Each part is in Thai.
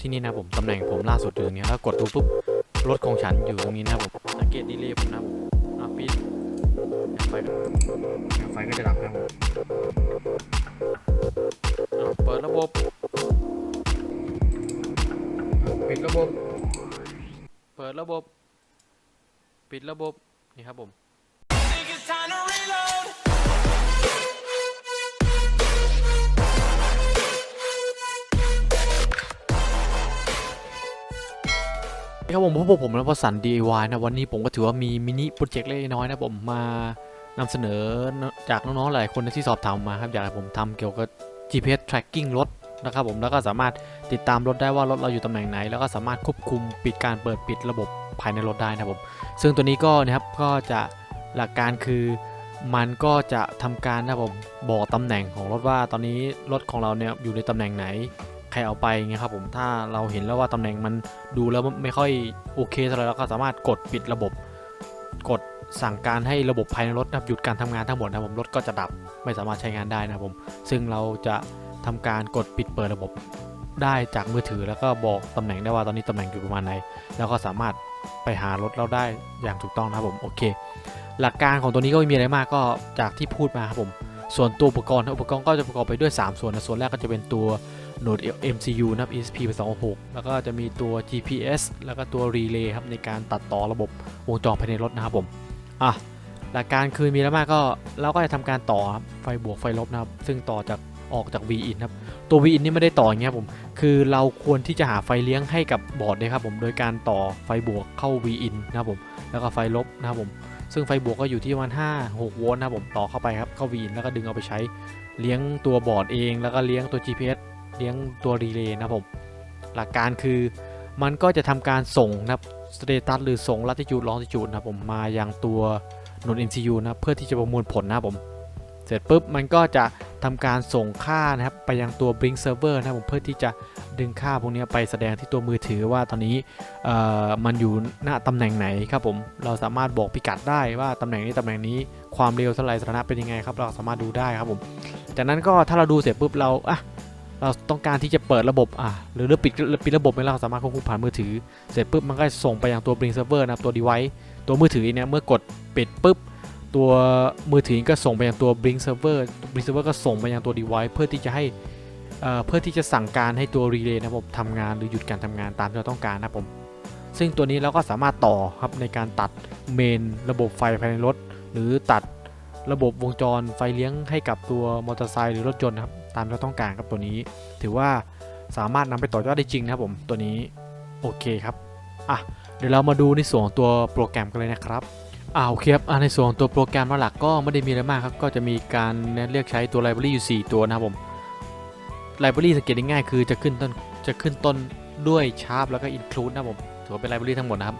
ที่นี่นะผมตำแหน่งผมล่าสุดอยู่ตรงนี้แล้วกดดูปุ๊บรถของฉันอยู่ตรงนี้นะผมสังเกตดีเลยผมนะผมอะปิดไฟไฟก็จะดับครับผมเปิดระบบปิดระบบ เปิดระบบ ปิดระบบ นี่ครับผม ครับผมพบกับผมนะพสัน DIY นะวันนี้ผมก็ถือว่ามีมินิโปรเจกต์เล็กน้อยนะผมมานำเสนอจากน้องๆหลายคนที่สอบถามมาครับอยากให้ผมทำเกี่ยวกับ GPS tracking รถนะครับผมแล้วก็สามารถติดตามรถได้ว่ารถเราอยู่ตำแหน่งไหน แล้วก็สามารถควบคุมปิดการเปิดปิดระบบภายในรถได้นะครับผมซึ่งตัวนี้ก็นะครับก็จะหลักการคือมันก็จะทำการนะครับผมบอกตำแหน่งของรถว่าตอนนี้รถของเราเนี่ยอยู่ในตำแหน่งไหน ใครเอาไปเงี้ยครับผมถ้าเราเห็นแล้วว่าตำแหน่งมันดูแล้วไม่ค่อยโอเคเท่าไหร่เราก็สามารถกดปิดระบบ กดสั่งการให้ระบบภายในรถนะครับหยุดการทำงานทั้งหมดนะผมรถก็จะดับไม่สามารถใช้งานได้นะครับผมซึ่งเราจะทำการกดปิดเปิดระบบได้จากมือถือแล้วก็บอกตำแหน่งได้ว่าตอนนี้ตำแหน่งอยู่ประมาณไหน แล้วก็สามารถไปหารถเราได้อย่างถูกต้องนะครับผมโอเค หลักการของตัวนี้ก็ไม่มีอะไรมากก็จากที่พูดมาครับผมส่วนตัวอุปกรณ์อุปกรณ์ก็จะประกอบไปด้วย 3 ส่วนนะส่วนแรกก็จะเป็นตัว โหนด MCU นะครับ ESP 266แล้วก็จะมีตัว GPS แล้วก็ตัว Relay ครับในการตัดต่อระบบวงจรภายในรถนะครับผม อะ หลักการคือมีแล้วมากก็เราก็จะทำการต่อไฟบวกไฟลบนะครับ ซึ่งต่อจากออกจาก V-in ครับ ตัว V-in นี่ไม่ได้ต่ออย่างเงี้ยผม คือเราควรที่จะหาไฟเลี้ยงให้กับบอร์ดด้วยครับผม โดยการต่อไฟบวกเข้า V-in นะครับผม แล้วก็ไฟลบนะครับผม ซึ่งไฟบวกก็อยู่ที่ประมาณ5 6โวลต์นะครับผม ต่อเข้าไปครับ เข้า V-in แล้วก็ดึงเอาไปใช้เลี้ยงตัวบอร์ดเอง แล้วก็เลี้ยงตัว GPS เลี้ยงตัวรีเลย์นะผมหลักการคือมันก็จะทำการส่งนะครับสเตตัสหรือส่งลัติจูดลองติจูดนะผมมายังตัวโนด MCU นะเพื่อที่จะประมวลผลนะผมเสร็จปุ๊บมันก็จะทำการส่งค่านะครับไปยังตัว Blink Server นะครับผมเพื่อที่จะดึงค่าพวกนี้ไปแสดงที่ตัวมือถือว่าตอนนี้เอ่อมันอยู่หน้าตำแหน่งไหนครับผมเราสามารถบอกพิกัดได้ว่าตำแหน่งนี้ตำแหน่งนี้ความเร็วเท่าไหร่สถานะเป็นยังไงครับเราสามารถดูได้ครับผมจากนั้นก็ถ้าเราดูเสร็จปุ๊บเราอะ เราต้องการที่จะเปิดระบบอะหรือเราปิดปิดระบบไม่เราสามารถควบคุมผ่านมือถือ เสร็จปุ๊บมันก็ส่งไปยังตัว Blink Server นะครับตัว device ตัวมือถือเนี่ยเมื่อกดปิดปุ๊บตัวมือถือก็ส่งไปยังตัว Blink Server Blink Server ก็ส่งไปยังตัว device เพื่อที่จะให้เอ่อเพื่อที่จะสั่งการให้ตัว relay นะครับผมทำงานหรือหยุดการทำงานตามที่เราต้องการนะครับผม ซึ่งตัวนี้เราก็สามารถต่อครับในการตัดเมนระบบไฟภายในรถ หรือตัดระบบวงจรไฟเลี้ยงให้กับตัวมอเตอร์ไซค์หรือรถยนต์นะครับ ตามที่เราต้องการครับตัวนี้ ถือว่าสามารถนำไปต่อยอดได้จริงนะครับผมตัวนี้โอเคครับอะเดี๋ยวเรามาดูในส่วนของตัวโปรแกรมกันเลยนะครับอ่าโอเคครับในส่วนของตัวโปรแกรมหลักก็ไม่ได้มีอะไรมากครับก็จะมีการเลือกใช้ตัวไลบรารีอยู่ 4 ตัวนะครับผมไลบรารีสังเกตง่ายๆคือจะขึ้นต้นจะขึ้นต้นด้วย Sharp แล้วก็ Include นะครับผมถือว่าเป็นไลบรารีทั้งหมดนะครับ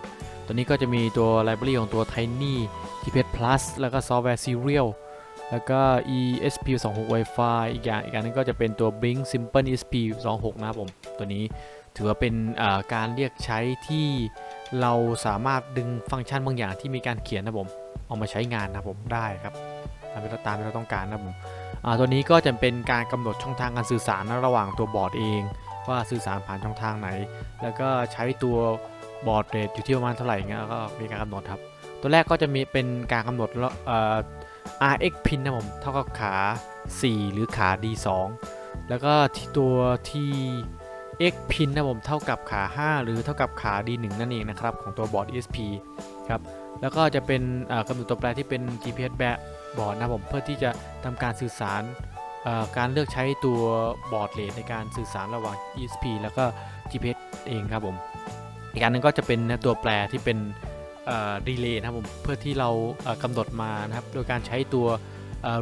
ตัวนี้ก็จะมีตัวไลบรารีของตัว Tiny GPS Plus แล้วก็ Software Serial แล้วก็ ESP 26 Wi-Fi อีกอย่างอีกอย่างนึงก็จะเป็นตัว Blink Simple ESP 26 นะครับผม ตัวนี้ถือว่าเป็นการเรียกใช้ที่เราสามารถดึงฟังก์ชันบางอย่างที่มีการเขียนนะครับผมเอามาใช้งานนะครับผมได้ครับตามที่เราตามที่เราต้องการนะครับผมตัวนี้ก็จะเป็นการกำหนดช่องทางการสื่อสารระหว่างตัวบอร์ดเอง ว่าสื่อสารผ่านช่องทางไหน แล้วก็ใช้ตัวบอร์ดเรทอยู่ที่ประมาณเท่าไหร่เงี้ยก็มีการกำหนดครับ ตัวแรกก็จะมีเป็นการกำหนดแล้วเอ่อ RX pin นะผมเท่ากับขา 4 หรือขา D2 แล้วก็ที่ตัวที่ X pin นะผมเท่ากับขา 5 หรือเท่ากับขา D1 นั่นเองนะครับของตัวบอร์ด ESP ครับแล้วก็จะเป็นอ่อกำหนดตัวแปรที่เป็น GPS แบบบอร์ดนะผมเพื่อที่จะทำการสื่อสารอ่อการเลือกใช้ตัวบอร์ดเรทในการสื่อสารระหว่าง ESP แล้วก็ GPS เองครับผมอีกอันหนึงก็จะเป็นนะตัวแปรที่เป็น รีเลย์นะครับผมเพื่อที่เรากำหนดมานะครับโดยการใช้ตัว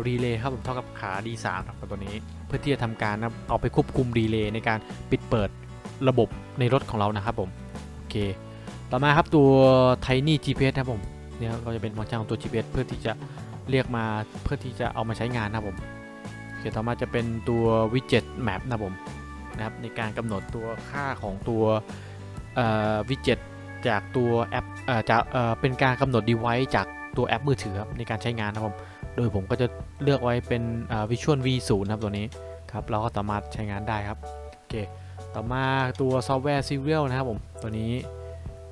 รีเลย์ครับผมเท่ากับขา D3 ครับตัวนี้ เพื่อที่จะทำการนะเอาไปควบคุมรีเลย์ในการปิดเปิดระบบในรถของเรานะครับผมโอเคต่อมาครับตัว Tiny GPS นะครับผมเนี่ยก็จะเป็นฟังก์ชันของตัว GPS เพื่อที่จะเรียกมาเพื่อที่จะเอามาใช้งานนะครับผมโอเคต่อมาจะเป็นตัว Widget Map นะครับผมนะครับในการกำหนดตัวค่าของตัววิดเจ็ต จากตัวแอปเอ่อจากเอ่อเป็นการกำหนด device จากตัวแอปมือถือครับในการใช้งานนะครับผมโดยผมก็จะเลือกไว้เป็นอ่า Visual V0 นะครับตัวนี้ครับเราก็สามารถใช้งานได้ครับโอเคต่อมาตัวซอฟต์แวร์ Serial นะครับผมตัวนี้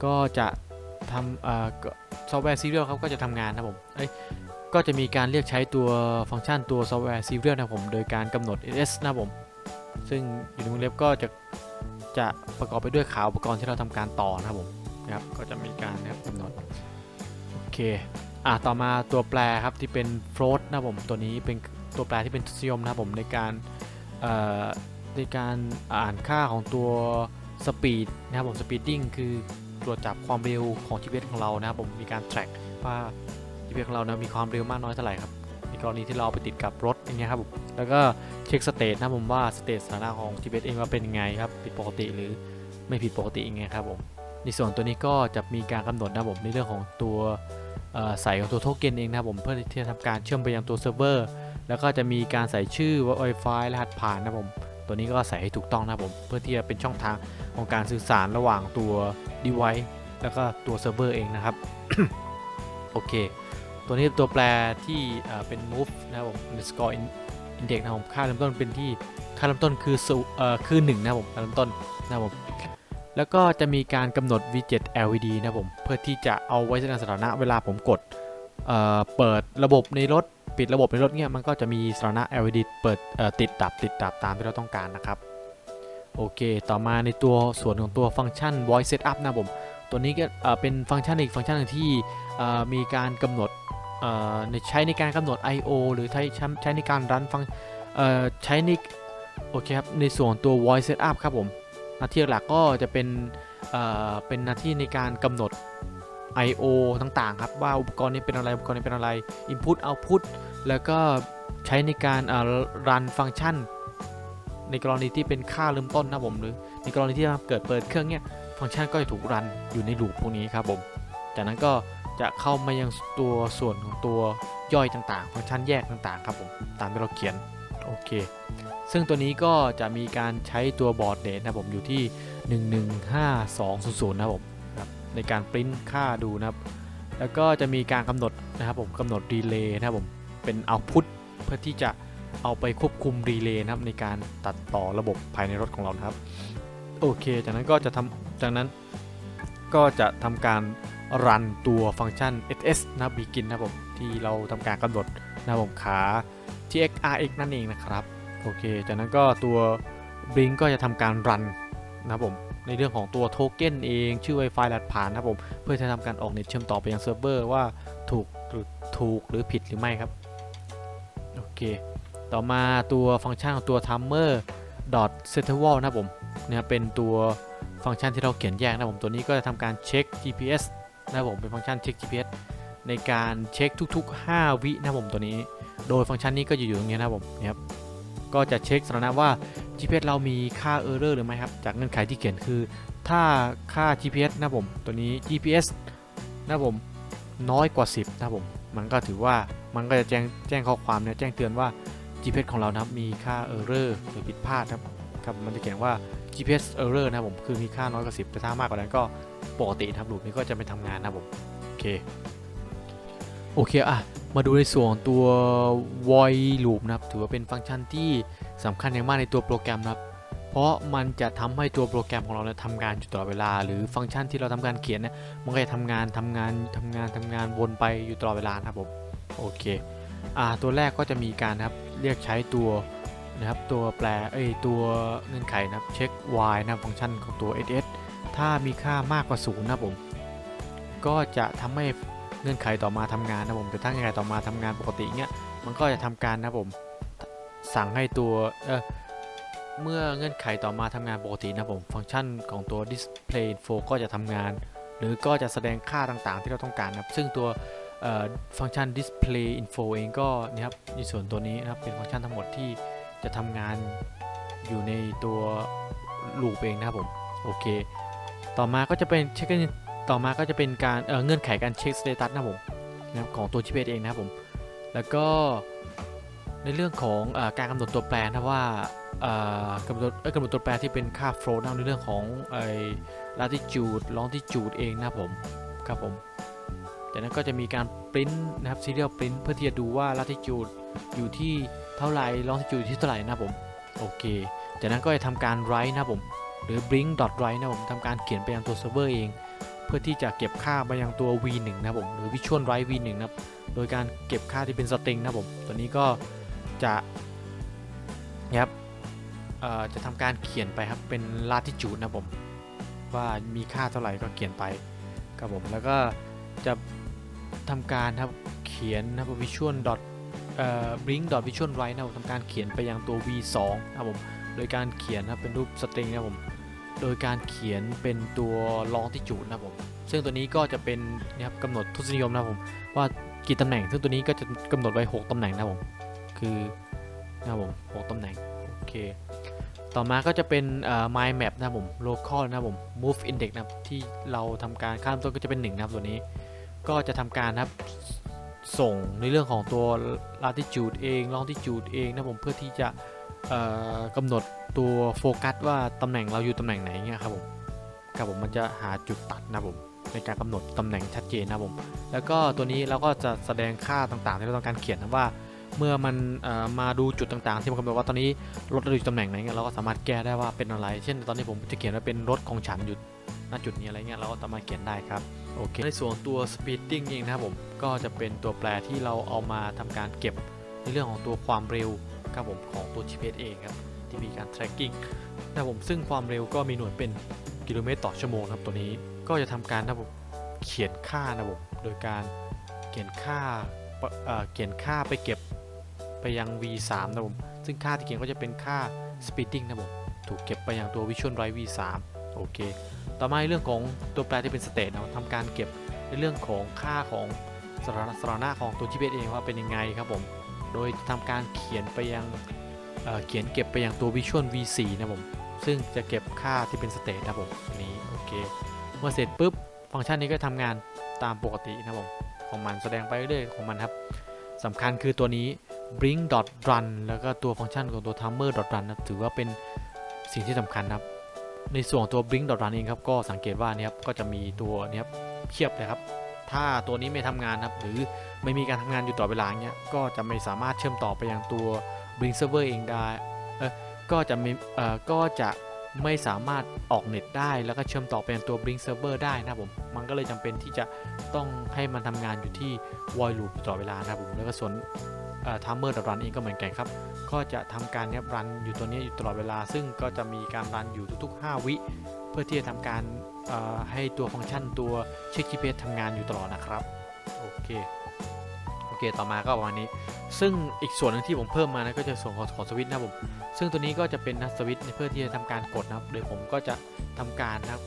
ก็จะทำเอ่อซอฟต์แวร์ Serial ครับก็จะทำงานนะครับผมเอ้ยก็จะมีการเรียกใช้ตัวฟังก์ชันตัวซอฟต์แวร์ Serial นะครับผมโดยการกำหนด s นะครับผมซึ่งอยู่ในวงเล็บก็จะจะประกอบไปด้วยขาอุปกรณ์ที่เราทำการต่อนะครับผม นะครับก็จะมีการนะครับกำหนดโอเคอะต่อมาตัวแปรครับที่เป็น float นะครับผมตัวนี้เป็นตัวแปรที่เป็นทศนิยมนะครับผมในการเอ่อในการอ่านค่าของตัว speed นะครับผม speeding คือตรวจจับความเร็วของ GPS ของเรานะครับผมมีการ track ว่า GPS ของเรานะมีความเร็วมากน้อยเท่าไหร่ครับในกรณีที่เราไปติดกับรถอย่างเงี้ยครับผมแล้วก็เช็คสเตทนะผมว่าสเตทสถานะของ GPS เองว่าเป็นยังไงครับผิดปกติหรือไม่ผิดปกติยังไงครับผม ในส่วนตัวนี้ก็จะมีการกำหนดนะครับผมในเรื่องของตัวใส่ของตัวโทเค็นเองนะครับผมเพื่อที่จะทำการเชื่อมไปยังตัวเซิร์ฟเวอร์แล้วก็จะมีการใส่ชื่อว่า Wi-Fi รหัสผ่านนะครับผมตัวนี้ก็ใส่ให้ถูกต้องนะครับผมเพื่อที่จะเป็นช่องทางของการสื่อสารระหว่างตัว device แล้วก็ตัวเซิร์ฟเวอร์เองนะครับโอเค ตัวนี้ตัวแปรที่เป็น move นะครับผม score index นะครับผมค่าเริ่มต้นเป็นที่ค่าเริ่มต้นคือศูเออคือ1นะครับผมค่าเริ่มต้นนะครับผม แล้วก็จะมีการกำหนด widget LED นะผมเพื่อที่จะเอาไว้แสดงสถานะเวลาผมกดเเปิดระบบในรถปิดระบบในรถเนี่ยมันก็จะมีสถานะ LED เปิดติดดับติดดับตามที่เราต้องการนะครับโอเค ต่อมาในตัวส่วนของตัวฟังก์ชัน voice setup นะผม ตัวนี้ก็เป็นฟังก์ชันอีกฟังก์ชันหนึ่งที่มีการกำหนดใช้ในการกำหนด I/O หรือใช้ใช้ในการรันฟังใช้ในโอเคครับในส่วนตัว voice setup ครับผม หน้าที่หลักก็จะเป็นเอ่อเป็นหน้าที่ในการกำหนด I/O ต่างๆครับว่าอุปกรณ์นี้เป็นอะไรอุปกรณ์นี้เป็นอะไร Input Output แล้วก็ใช้ในการรันฟังก์ชัน ในกรณีที่เป็นค่าเริ่มต้นนะผมหรือในกรณีที่เกิดเปิดเครื่องเนี่ยฟังก์ชันก็จะถูกรันอยู่ในลูปพวกนี้ครับผมจากนั้นก็จะเข้ามายังตัวส่วนของตัวย่อยต่างๆ ฟังก์ชันแยกต่างๆ ครับผมตามที่เราเขียนโอเค ซึ่งตัวนี้ก็จะมีการใช้ตัวบอร์ดเดทนะผมอยู่ที่ 115200นะครับผมครับในการปริ้นค่าดูนะครับ แล้วก็จะมีการกำหนดนะครับผมกำหนดรีเลย์นะครับผมเป็นเอาพุทเพื่อที่จะเอาไปควบคุมรีเลย์นะครับในการตัดต่อระบบภายในรถของเรานะครับ โอเค จากนั้นก็จะทำจากนั้นก็จะทำการรันตัวฟังก์ชัน ss นะ begin นะครับผมที่เราทำการกำหนดนะครับผมขา txrx นั่นเองนะครับ โอเค จากนั้นก็ตัว blink ก็จะทำการรันนะครับผม ในเรื่องของตัวโทเก้นเอง ชื่อ Wi-Fi รหัสผ่านนะครับผม เพื่อจะทำการออกเน็ตเชื่อมต่อไปยังเซิร์ฟเวอร์ว่าถูกหรือถูกหรือผิดหรือไม่ครับ โอเค ต่อมาตัวฟังก์ชันของตัว timer dot setwall นะครับผมเนี่ยเป็นตัวฟังก์ชันที่เราเขียนแยกนะครับผมตัวนี้ก็จะทำการเช็ค GPS นะครับผมเป็นฟังก์ชันเช็ค GPS ในการเช็คทุก ๆ 5 วินะครับผมตัวนี้ โดยฟังก์ชันนี้ก็จะอยู่ตรงนี้นะครับผมนี่ยครับ ก็จะเช็คสถานะว่า GPS เรามีค่า error หรือไม่ครับ จากเงื่อนไขที่เขียนคือ ถ้าค่า GPS นะผม ตัวนี้ GPS นะผมน้อยกว่า 10 นะผม มันก็ถือว่ามันก็จะแจ้งแจ้งข้อความเนี่ยแจ้งเตือนว่า GPS ของเรานะครับมีค่า error หรือผิดพลาดครับครับมันจะเขียนว่า GPS error นะครับผมคือมีค่าน้อยกว่า 10 แต่ถ้ามากกว่านั้นก็ปกตินะครับลูปนี้ก็จะไม่ทำงานนะผม โอเค โอเคอะ มาดูในส่วนตัว void loop นะครับ ถือว่าเป็นฟังก์ชันที่สำคัญอย่างมากในตัวโปรแกรมนะครับ เพราะมันจะทำให้ตัวโปรแกรมของเราเนี่ยทำงานอยู่ตลอดเวลา หรือฟังก์ชันที่เราทำการเขียนเนี่ยมันก็จะทำงานทำงานทำงานทำงานวนไปอยู่ตลอดเวลานะครับผมโอเคอ่าตัวแรกก็จะมีการนะครับเรียกใช้ตัวนะครับตัวแปลเอ้ยตัวเงื่อนไขนะครับเช็ค y นะครับฟังก์ชันของตัว ss ถ้ามีค่ามากกว่าศูนย์นะครับผมก็จะทำให้ เงื่อนไขต่อมาทำงานนะผมแต่ถ้าเงื่อนไขต่อมาทำงานปกติเนี้ยมันก็จะทำการนะผมสั่งให้ตัวเออเมื่อเงื่อนไขต่อมาทำงานปกตินะผมฟังก์ชันของตัว display info ก็จะทำงาน หรือก็จะแสดงค่าต่างๆ ที่เราต้องการนะครับซึ่งตัวฟังก์ชัน display info เองก็นะครับในส่วนตัวนี้นะครับเป็นฟังก์ชันทั้งหมดที่จะทำงานอยู่ในตัวลูปเองนะครับผมโอเค ต่อมาก็จะเป็นเช็ค ต่อมาก็จะเป็นการเเงื่อนไขการเช็คสเตตัสนะผมนะครับของตัว GPS เองนะครับผม แล้วก็ในเรื่องของอการกำหนดตัวแปรนะว่ากำหนดเอ้ยกำหนดตัวแปรที่เป็นค่า flow นะในเรื่องของไอ้ latitude longitude เองนะผมครับผมจากนั้นก็จะมีการปริ้นนะครับ serial print เพื่อที่จะดูว่า latitude อยู่ที่เท่าไหร่ longitude อยู่ที่เท่าไหร่นะผมโอเค จากนั้นก็จะทำการ write นะผมหรือ blink.write นะผมทำการเขียนไปยังตัวเซิร์ฟเวอร์เอง เพื่อที่จะเก็บค่าไปยังตัว v1 นะครับผมหรือ visual write v1 นะครับโดยการเก็บค่าที่เป็นสตริงนะครับผมตัวนี้ก็จะนะครับจะทำการเขียนไปครับเป็น latitude นะครับผมว่ามีค่าเท่าไหร่ก็เขียนไปครับผมแล้วก็จะทำการครับเขียนนะครับ visual dot เอ่อ blink dot visual write นะครับผมทำการเขียนไปยังตัว v2 นะครับผมโดยการเขียนนะครับเป็นรูปสตริงนะครับผม โดยการเขียนเป็นตัว longitude นะผม ซึ่งตัวนี้ก็จะเป็นนะครับกำหนดทศนิยมนะผมว่ากี่ตำแหน่ง ซึ่งตัวนี้ก็จะกำหนดไว้ 6ตำแหน่งนะผม คือนะครับผม6ตำแหน่ง โอเค ต่อมาก็จะเป็นเอ่อ mind map นะผม local นะผม move index นะที่เราทำการข้ามต้นก็จะเป็น1นะครับตัวนี้ ก็จะทำการนะครับส่งในเรื่องของตัว latitude เอง longitude เองนะผมเพื่อที่จะ กำหนดตัวโฟกัสว่าตำแหน่งเราอยู่ตำแหน่งไหนเงี้ยครับผมครับผมมันจะหาจุดตัดนะครับผมในการกำหนดตำแหน่งชัดเจนนะครับผม แล้วก็ตัวนี้เราก็จะแสดงค่าต่างๆ ที่เราต้องการเขียนนะว่า เมื่อมันมาดูจุดต่างๆ ที่มันกำหนดว่าตอนนี้รถเราอยู่ตำแหน่งไหนเงี้ยเราก็สามารถแก้ได้ว่าเป็นอะไร เช่น ตอนนี้ผมจะเขียนว่าเป็นรถของฉันอยู่ณจุดนี้อะไรเงี้ยเราก็สามารถเขียนได้ครับโอเคในส่วนตัว speeding เองนะครับผมก็จะเป็นตัวแปรที่เราเอามาทำการเก็บในเรื่องของตัวความเร็ว ครับผมของตัว GPS เองครับที่มีการ tracking นะครับผมซึ่งความเร็วก็มีหน่วยเป็นกิโลเมตรต่อชั่วโมงครับตัวนี้ก็จะทำการนะครับผมเขียนค่านะครับผมโดยการเขียนค่าเขียนค่าไปเก็บไปยัง v3 นะผมซึ่งค่าที่เขียนก็จะเป็นค่า speeding นะผมถูกเก็บไปยังตัว visual write v3 โอเค ต่อมาในเรื่องของตัวแปรที่เป็น state นะทำการเก็บในเรื่องของค่าของสถานะสถานะของตัว GPS เองว่าเป็นยังไงครับผม โดยทำการเขียนไปยังเเขียนเก็บไปยังตัว visual v4 นะผม ซึ่งจะเก็บค่าที่เป็น state นะผมนี้โอเค เมื่อเสร็จปุ๊บ ฟังก์ชันนี้ก็ทำงานตามปกตินะผม ของมันแสดงไปเรื่อยของมันครับสำคัญคือตัวนี้ blink dot run แล้วก็ตัวฟังก์ชันของตัว timer dot run นะถือว่าเป็นสิ่งที่สำคัญนะครับในส่วนตัว blink dot run เองครับก็สังเกตว่าเนี่ยครับก็จะมีตัวเนี่ยครับเทียบเลยครับ ถ้าตัวนี้ไม่ทำงานครับ หรือไม่มีการทำงานอยู่ตลอดเวลาเงี้ยก็จะไม่สามารถเชื่อมต่อไปยังตัว blink server เองได้เออก็จะมีเออก็จะไม่สามารถออกเน็ตได้แล้วก็เชื่อมต่อไปยังตัว blink server ได้นะครับผมมันก็เลยจำเป็นที่จะต้องให้มันทำงานอยู่ที่ void loop ตลอดเวลานะครับผมแล้วก็ส่วนเอ่อ timer ดอทรันเองก็เหมือนกันครับ ก็จะทำการเนี้ยรันอยู่ตัวนี้อยู่ตลอดเวลา ซึ่งก็จะมีการรันอยู่ทุกๆ 5 วิ เพื่อที่จะทำการให้ตัวฟังก์ชันตัวเช็ค GPS ทำงานอยู่ตลอดนะครับ โอเค โอเค ต่อมาก็ประมาณนี้ ซึ่งอีกส่วนหนึ่งที่ผมเพิ่มมานะก็จะส่วนของของสวิตช์นะผม ซึ่งตัวนี้ก็จะเป็นนะสวิตช์เพื่อที่จะทำการกดนะครับโดยผมก็จะทำการนะครับ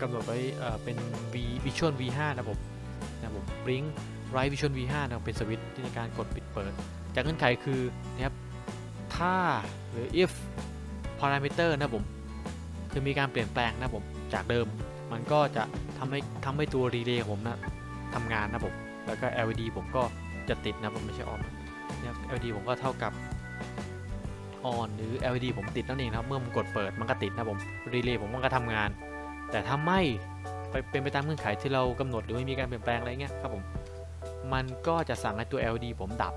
กำหนดไว้เป็น V Visual V5 นะผมนะครับผม Blink Right Vision V5 นะเป็นสวิตช์ที่ในการกดปิดเปิด จากเงื่อนไขคือนะครับถ้าหรือ if parameter นะผม คือมีการเปลี่ยนแปลงนะผมจากเดิม มันก็จะทำให้ทำให้ตัวรีเลย์ผมนะทำงานนะผมแล้วก็ LED ผมก็จะติดนะผมไม่ใช่ออนนะครับ LED ผมก็เท่ากับ on หรือ LED ผมติดนั่นเองนะครับเมื่อผมกดเปิดมันก็ติดนะผมรีเลย์ผมมันก็ทำงาน แต่ถ้าไม่ไปเป็นไปตามเงื่อนไขที่เรากำหนดหรือไม่มีการเปลี่ยนแปลงอะไรเงี้ยครับผมมันก็จะสั่งให้ตัว LED ผมดับ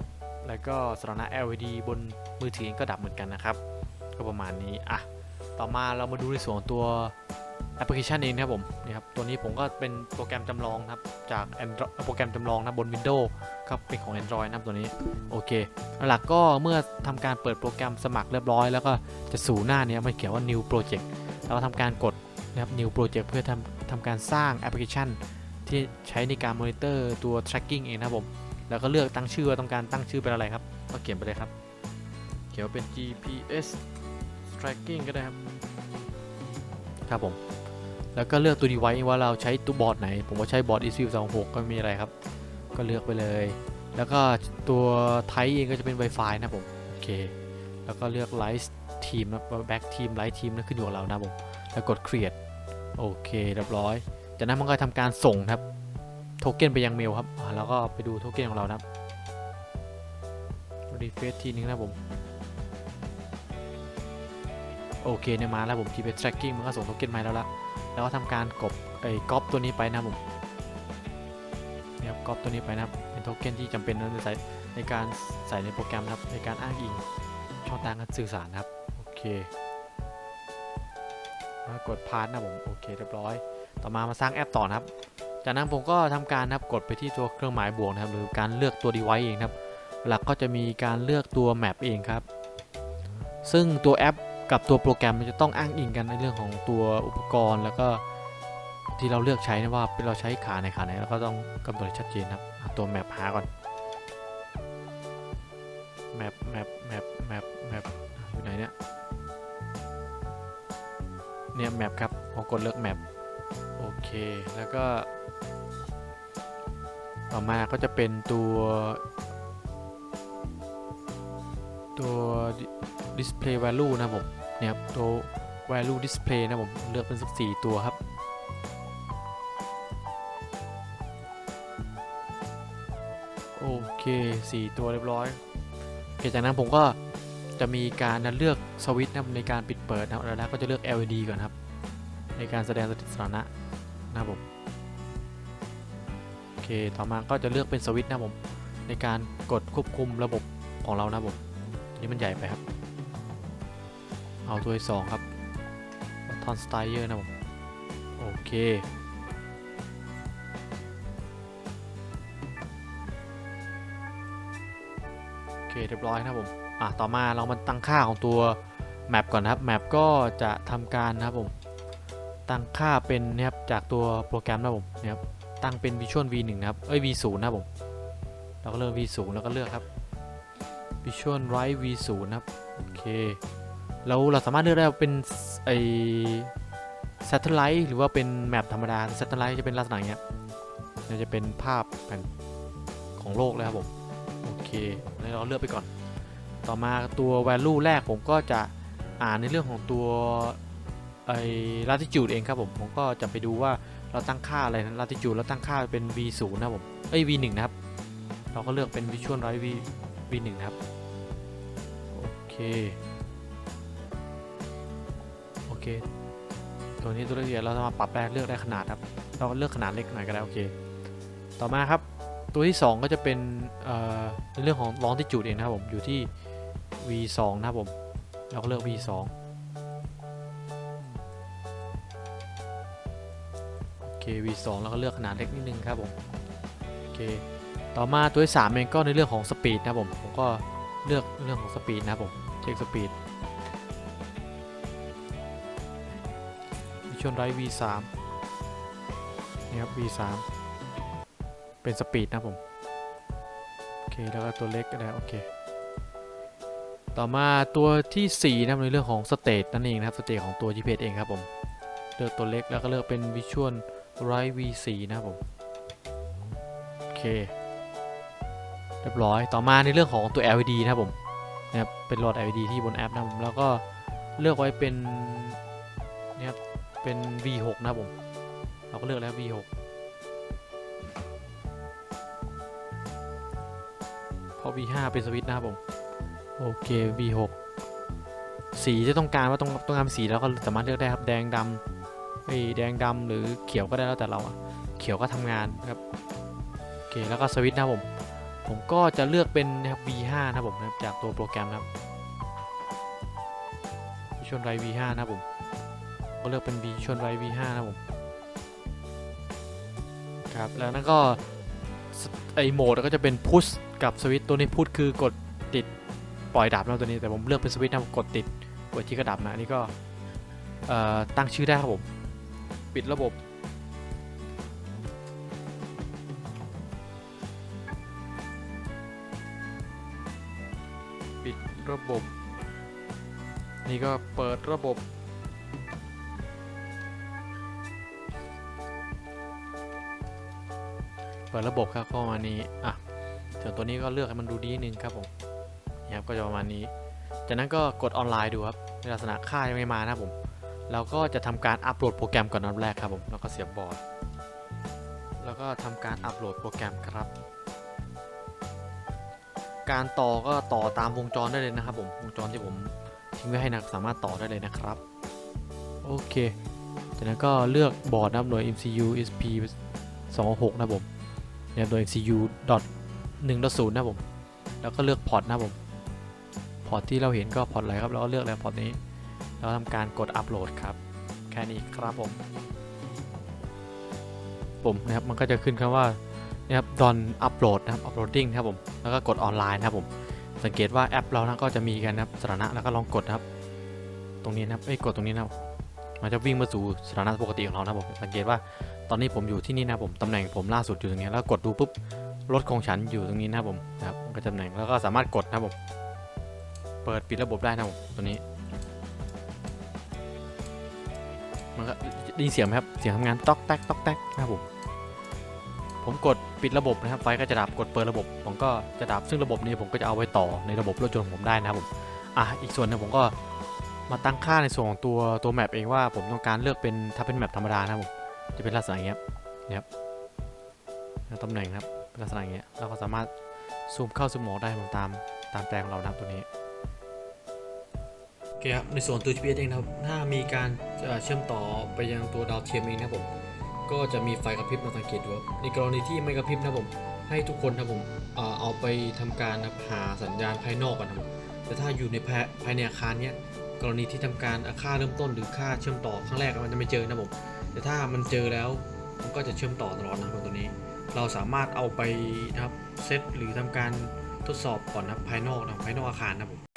แล้วก็สถานะ LED บนมือถือเองก็ดับเหมือนกันนะครับ ก็ประมาณนี้อะ ต่อมาเรามาดูในส่วนตัวแอปพลิเคชันเองนะครับผมนี่ครับตัวนี้ผมก็เป็นโปรแกรมจำลองนะครับจาก Android โปรแกรมจำลองนะบน Windows ครับเป็นของ Android นะครับตัวนี้โอเคหลักก็เมื่อทำการเปิดโปรแกรมสมัครเรียบร้อย แล้วก็จะสู่หน้านี้มันเขียนว่า new project แล้วก็ทำการกดนะครับ new project เพื่อทำทำการสร้างแอปพลิเคชัน ที่ใช้ในการมอนิเตอร์ตัว tracking เองนะครับผมแล้วก็เลือกตั้งชื่อว่าต้องการตั้งชื่อเป็นอะไรครับก็เขียนไปเลยครับ เขียนว่าเป็น GPS tracking ก็ได้ครับ ครับผม แล้วก็เลือกตัว device ว่าเราใช้ตัวบอร์ดไหน ผมว่าใช้บอร์ด e s u 2 6ก็ม่มีอะไรครับ ก็เลือกไปเลย แล้วก็ตัวไทป์เองก็จะเป็น Wi-Fi นะครับผม โอเค แล้วก็เลือก Light Team นะ Back Team Light Team นั่นขึ้นอยู่กับเรานะครับผม แล้วกด create โอเคเรียบร้อย จากนั้นมันก็ทำการส่งครับ โทเก้นไปยังเมลครับ แล้วก็ไปดูโทเก้นของเรานะครับรีเฟซทีนึงนะครับผม โอเคเนี่ยมาแล้วผม GPS tracking มันก็ส่งโทเก้นมาแล้วละแล้วก็ทำการกบไอ้ก๊อปตัวนี้ไปนะผมเนี่ยครับก๊อปตัวนี้ไปนะครับเป็นโทเก้นที่จำเป็นในใส่ในการใส่ในโปรแกรมนะครับในการอ้างอิงช่องทางการสื่อสารนะครับโอเคแล้วกดพาร์ทนะผมโอเคเรียบร้อย ต่อมามาสร้างแอปต่อนะครับ จากนั้นผมก็ทำการนะครับกดไปที่ตัวเครื่องหมายบวกนะครับหรือการเลือกตัว device เองครับ หลักก็จะมีการเลือกตัว map เองครับ ซึ่งตัวแอป กับตัวโปรแกรมมันจะต้องอ้างอิงกันในเรื่องของตัวอุปกรณ์ แล้วก็ที่เราเลือกใช้นะว่าเป็นเราใช้ขาไหนขาไหนแล้วก็ต้องกำหนดให้ชัดเจนครับอะตัว map หาก่อน map map map map map อะอยู่ไหนเนี่ยเนี่ย map ครับผมกดเลือก map โอเคแล้วก็ต่อมาก็จะเป็นตัว ตัว display value นะผม เนี่ยครับตัว value display นะผมเลือกเป็นสักสี่ตัวครับโอเคสี่ตัวเรียบร้อยโอเคจากนั้นผมก็จะมีการเลือกสวิตช์นะในการปิดเปิดนะแล้วก็จะเลือก LED ก่อนครับ ในการแสดงสถานะนะครับผมโอเคต่อมาก็จะเลือกเป็นสวิตช์นะครับผมในการกดควบคุมระบบของเรานะครับผมอันนี้มันใหญ่ไปครับ เอาตัวที่สองครับทอนสไตเออร์นะผม โอเค โอเค เรียบร้อยนะผม อะ ต่อมาเรามาตั้งค่าของตัวแมปก่อนนะครับแมปก็จะทำการนะครับผม ตั้งค่าเป็นนะครับจากตัวโปรแกรมนะผมนี่ยครับตั้งเป็น Visual V1 นะครับ เอ้ย V0 นะครับผม เราก็เลือก V0 แล้วก็เลือกครับ Visual Right V0 นะครับ โอเค แล้วเราสามารถเลือกได้ว่าเป็นไอ Satellite หรือว่าเป็นแมปธรรมดา Satellite จะเป็นลักษณะอย่างเงี้ยจะเป็นภาพแผ่นของโลกเลยครับผม โอเคแล้วเราเลือกไปก่อน ต่อมาตัว value แรกผมก็จะอ่านในเรื่องของตัวไอ้ latitude เองครับผม ผมก็จะไปดูว่าเราตั้งค่าอะไรนะ latitude เราตั้งค่าเป็น v0 นะครับผม เอ้ย v1 นะครับ เราก็เลือกเป็น visual right v v1 นะครับ โอเค เค ตัวนี้ตัวละเอียดเราสามารถปรับได้เลือกได้ขนาดครับ เราก็เลือกขนาดเล็กหน่อยก็ได้โอเค ต่อมาครับ ตัวที่ 2 ก็จะเป็นเอ่อในเรื่องของ longitude เองนะครับผม อยู่ที่ v2 นะครับผม เราก็เลือก v2 โอเค v2 แล้วก็เลือกขนาดเล็กนิดนึงครับผม โอเค ต่อมาตัวที่3เองก็ในเรื่องของ speed นะครับผม ผมก็เลือกเรื่องของ speed นะครับผม เช็ค speed Vision Right v3 นี่ครับ v3 เป็น speed นะผม โอเค แล้วก็ตัวเล็กก็ได้ โอเค ต่อมาตัวที่ 4 นะครับในเรื่องของ state นั่นเองนะครับ state ของตัว GPS เองครับผม เลือกตัวเล็กแล้วก็เลือกเป็น Visual Right V4 นะครับผม โอเค เรียบร้อย ต่อมาในเรื่องของตัว LED นะครับผมนะครับเป็นหลอด LED ที่บนแอปนะครับผมแล้วก็เลือกไว้เป็น เป็น V6 นะครับผม เราก็เลือกแล้ว V6 เพราะ V5 เป็นสวิตช์นะครับผม โอเค V6 สีจะต้องการว่าต้องต้องการสีแล้วก็สามารถเลือกได้ครับ แดงดำเอ้แดงดำหรือเขียวก็ได้แล้วแต่เราอะเขียวก็ทำงานนะครับโอเคแล้วก็สวิตช์นะครับผม ผมก็จะเลือกเป็นนะครับ V5 นะครับผมนะครับจากตัวโปรแกรมนะครับ Vision Right V5 นะครับผม ก็เลือกเป็น Vision Right V5 นะครับผมครับแล้วนั่นก็ไอโหมดก็จะเป็น Push กับสวิตช์ตัวนี้ Push คือกดติดปล่อยดับนะตัวนี้แต่ผมเลือกเป็นสวิตช์นะผมกดติดกดที่กระดับนะอันนี้ก็ตั้งชื่อได้ครับผมปิดระบบปิดระบบ นี่ก็เปิดระบบ เปิดระบบครับก็ประมาณนี้อะส่วนตัวนี้ก็เลือกให้มันดูดีนิดนึงครับผมนี่ครับก็จะประมาณนี้ จากนั้นก็กดออนไลน์ดูครับในลักษณะค่ายังไม่มานะผมเราก็จะทำการอัปโหลดโปรแกรมก่อนอันดับแรกครับผมแล้วก็เสียบบอร์ด แล้วก็ทำการอัปโหลดโปรแกรมครับ การต่อก็ต่อตามวงจรได้เลยนะครับผมวงจรที่ผมทิ้งไว้ให้นะสามารถต่อได้เลยนะครับโอเคจากนั้นก็เลือกบอร์ดนะครับหน่วย MCU SP26 นะผม เนี่ยหน่ว MCU ดอท1.0นะผม แล้วก็เลือกพอร์ตนะผม พอร์ตที่เราเห็นก็พอร์ตอะไรครับ เราก็เลือกแล้วพอร์ตนี้ เราทำการกดอัปโหลดครับ แค่นี้ครับผม ผมนะครับ มันก็จะขึ้นคำว่านะครับ don upload นะครับ uploading นะครับผม แล้วก็กดออนไลน์นะครับผม สังเกตว่าแอปเรานะก็จะมีกันนะครับสถานะแล้วก็ลองกดนะครับ ตรงนี้นะครับเอ้กดตรงนี้นะครับ มันจะวิ่งมาสู่สถานะปกติของเรานะครับผมสังเกตว่าตอนนี้ผมอยู่ที่นี่นะผมตำแหน่งผมล่าสุดอยู่ตรงนี้แล้วกดดูปุ๊บรถของฉันอยู่ตรงนี้นะผมนะครับมันก็ตำแหน่งแล้วก็สามารถกดนะครับผมเปิดปิดระบบได้นะครับผมตัวนี้มันก็ได้ยินเสียงไหมครับเสียงทำงานต๊อกแต๊กต๊อกแต๊กนะครับผมผมกดปิดระบบนะครับไฟก็จะดับกดเปิดระบบผมก็จะดับซึ่งระบบนี้ผมก็จะเอาไว้ต่อในระบบรถยนต์ของผมได้นะครับผมอะอีกส่วนนึงผมก็ มาตั้งค่าในส่วนของตัวตัวแมปเองว่าผมต้องการเลือกเป็นถ้าเป็นแมปธรรมดานะผมจะเป็นลักษณะอย่างเงี้ยนะครับแล้วตำแหน่งนะครับเป็นลักษณะอย่างเงี้ยเราก็สามารถซูมเข้าซูมออกได้ผมตามตามแปลงของเรานะตัวนี้โอเคครับในส่วนตัว GPS เองนะครับถ้ามีการเอ่อเชื่อมต่อไปยังตัวดาวเทียมเองนะผมก็จะมีไฟกระพริบมาสังเกตดูครับในกรณีที่ไม่กระพริบนะผมให้ทุกคนนะผมเออเอาไปทำการหาสัญญาณภายนอกกันนะครับผมแต่ถ้าอยู่ในภายในอาคารเนี้ย กรณีที่ทำการอะค่าเริ่มต้นหรือค่าเชื่อมต่อครั้งแรกมันจะไม่เจอนะผมแต่ถ้ามันเจอแล้วมันก็จะเชื่อมต่อตลอดนะครับตัวนี้ เราสามารถเอาไปนะครับเซตหรือทำการทดสอบก่อนนะภายนอกนะภายนอกอาคารนะผม